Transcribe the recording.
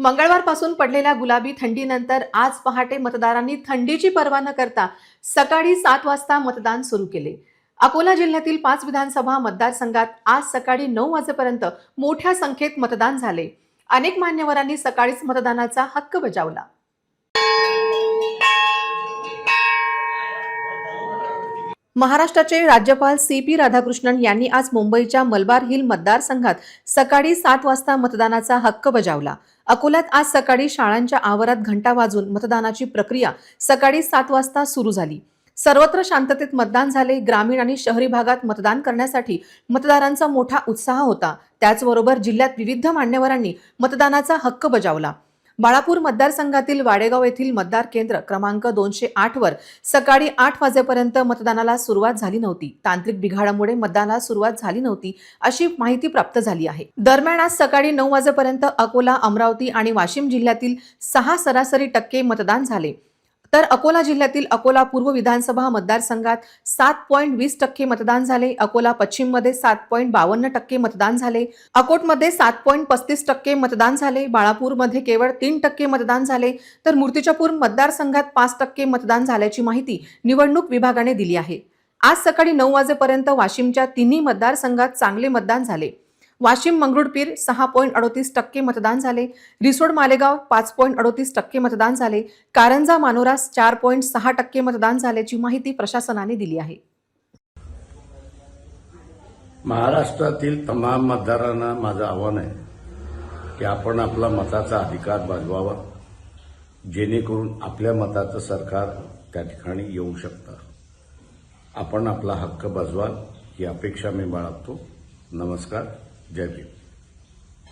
मंगळवारपासून पडलेल्या गुलाबी थंडीनंतर आज पहाटे मतदारांनी थंडीची पर्वा न करता सकाळी सात वाजता मतदान सुरू केले. अकोला जिल्ह्यातील पाच विधानसभा मतदारसंघात आज सकाळी नऊ वाजेपर्यंत मोठ्या संख्येत मतदान झाले. अनेक मान्यवरांनी सकाळीच मतदानाचा हक्क बजावला. महाराष्ट्राचे राज्यपाल सी पी राधाकृष्णन यांनी आज मुंबईच्या मलबार हिल मतदारसंघात सकाळी सात वाजता मतदानाचा हक्क बजावला. अकोल्यात आज सकाळी शाळांच्या आवारात घंटा वाजून मतदानाची प्रक्रिया सकाळी सात वाजता सुरू झाली. सर्वत्र शांततेत मतदान झाले. ग्रामीण आणि शहरी भागात मतदान करण्यासाठी मतदारांचा मोठा उत्साह होता. त्याचबरोबर जिल्ह्यात विविध मान्यवरांनी मतदानाचा हक्क बजावला. बाळापूर मतदारसंघातील वाडेगाव येथील मतदार केंद्र क्रमांक दोनशे आठ वर सकाळी आठ वाजेपर्यंत मतदानाला सुरुवात झाली नव्हती. तांत्रिक बिघाडामुळे मतदानाला सुरुवात झाली नव्हती अशी माहिती प्राप्त झाली आहे. दरम्यान आज सकाळी नऊ वाजेपर्यंत अकोला अमरावती आणि वाशिम जिल्ह्यातील सहा सरासरी टक्के मतदान झाले. तर अकोला जिल्ह्यातील अकोला पूर्व विधानसभा मतदारसंघात सात पॉईंट वीस टक्के मतदान झाले. अकोला पश्चिममध्ये सात पॉईंट बावन्न टक्के मतदान झाले. अकोटमध्ये सात पॉईंट पस्तीस टक्के मतदान झाले. बाळापूरमध्ये केवळ तीन टक्के मतदान झाले. तर मूर्तिजापूर मतदारसंघात पाच टक्के मतदान झाल्याची माहिती निवडणूक विभागाने दिली आहे. आज सकाळी नऊ वाजेपर्यंत वाशिमच्या तिन्ही मतदारसंघात चांगले मतदान झाले. वाशिम मंगरुळपीर सहा पॉईंट अडोतीस टक्के मतदान झाले. रिसोड मालेगाव पाच पॉईंट अडोतीस टक्के मतदान झाले. कारंजा मानोरास चार पॉईंट सहा टक्के मतदान झाल्याची माहिती प्रशासनाने दिली आहे. महाराष्ट्रातील तमाम मतदारांना माझं आव्हान आहे की आपण आपला मताचा अधिकार बजवावा जेणेकरून आपल्या मताचं सरकार त्या ठिकाणी येऊ शकतं. आपण आपला हक्क बजवाल ही अपेक्षा मी बाळगतो. नमस्कार. जय भीम